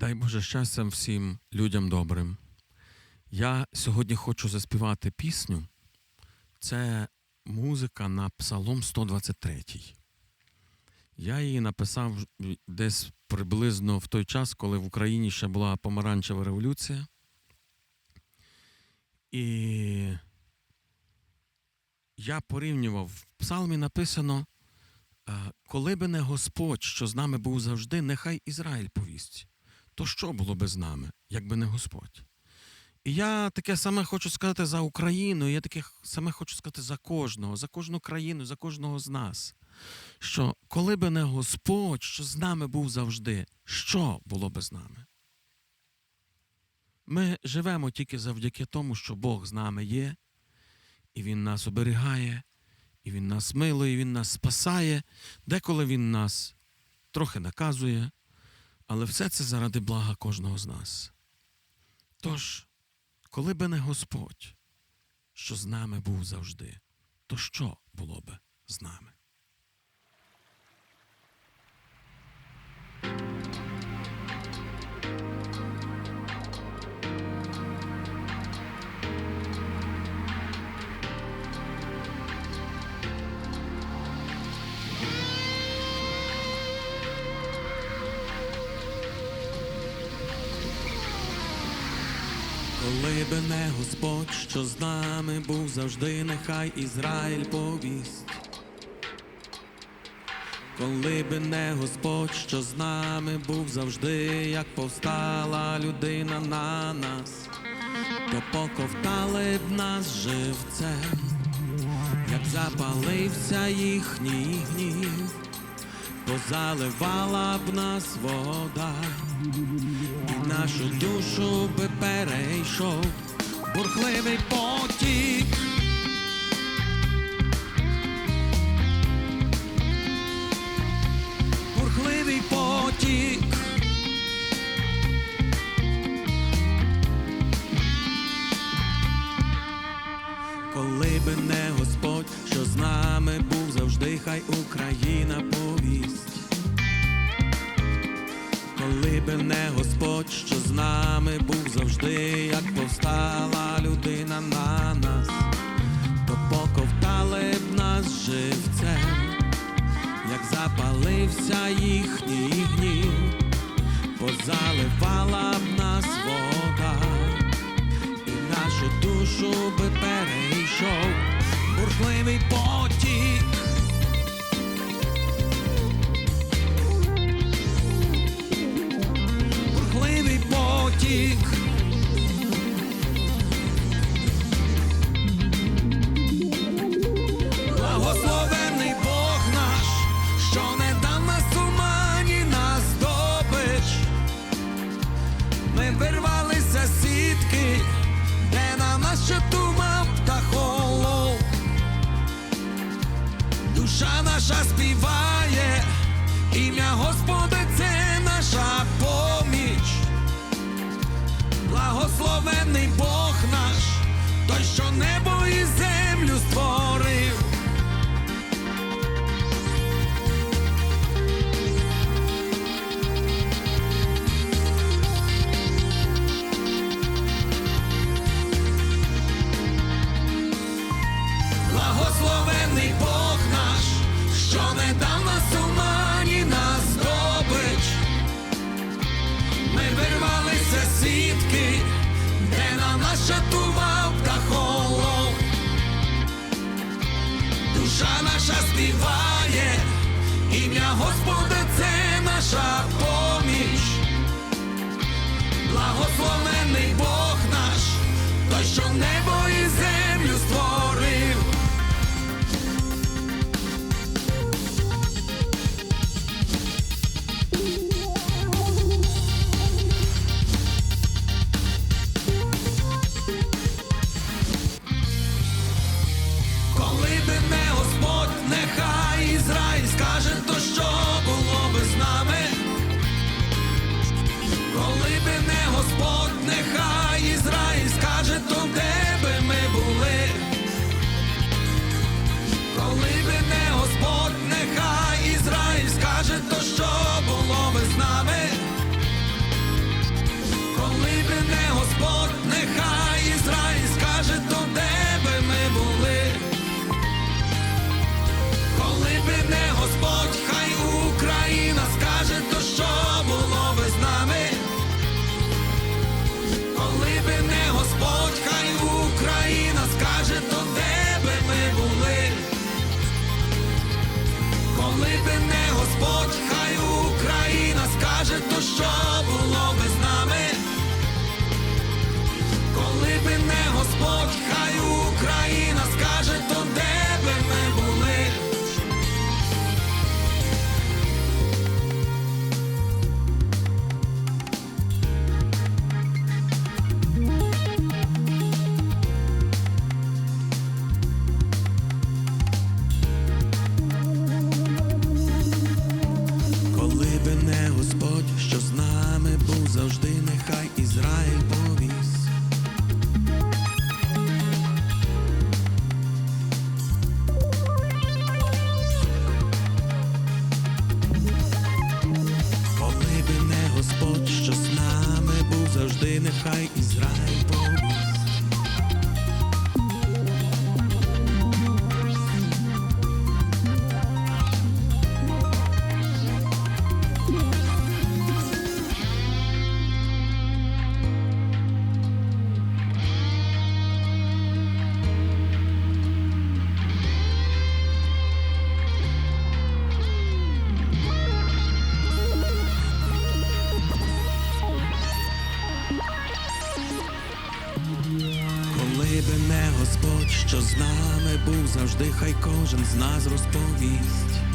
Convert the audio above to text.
Дай Боже щастя всім людям добрим. Я сьогодні хочу заспівати пісню. Це музика на Псалом 123. Я її написав десь приблизно в той час, коли в Україні ще була помаранчева революція. І я порівнював в псалмі написано: коли би не Господь, що з нами був завжди, нехай Ізраїль повість. То що було би з нами, якби не Господь? І я таке саме хочу сказати за Україну, я таке саме хочу сказати за кожного, за кожну країну, за кожного з нас. Що коли би не Господь, що з нами був завжди, що було би з нами? Ми живемо тільки завдяки тому, що Бог з нами є, і Він нас оберігає, і Він нас милує, і Він нас спасає, деколи Він нас трохи наказує, але все це заради блага кожного з нас. Тож, коли би не Господь, що з нами був завжди, то що було би з нами? Коли би не Господь, що з нами був завжди, нехай Ізраїль повість. Коли би не Господь, що з нами був завжди, як повстала людина на нас, то поковтали б нас живцем, як запалився їхній гнів, позаливала б нас вода і нашу душу би перейшов бурхливий потік. Бурхливий потік. Нами був завжди, як повстала людина на нас, то поковтали б нас живцем, як запалився їхній гнів, позаливала б нас вода, і нашу душу би перейшов бурхливий потік. Потік. Благословений Бог наш, що не дав нас тумані нас здобич. Ми вирвалися сітки, де на нас чатував птахолов. Душа наша співає, на та чатував. Душа наша співає, ім'я Господа це наша поміч. Благословений Бог наш, той, що небо і землю living. завжди нехай Ізраїль. з нами був завжди, хай кожен з нас розповість.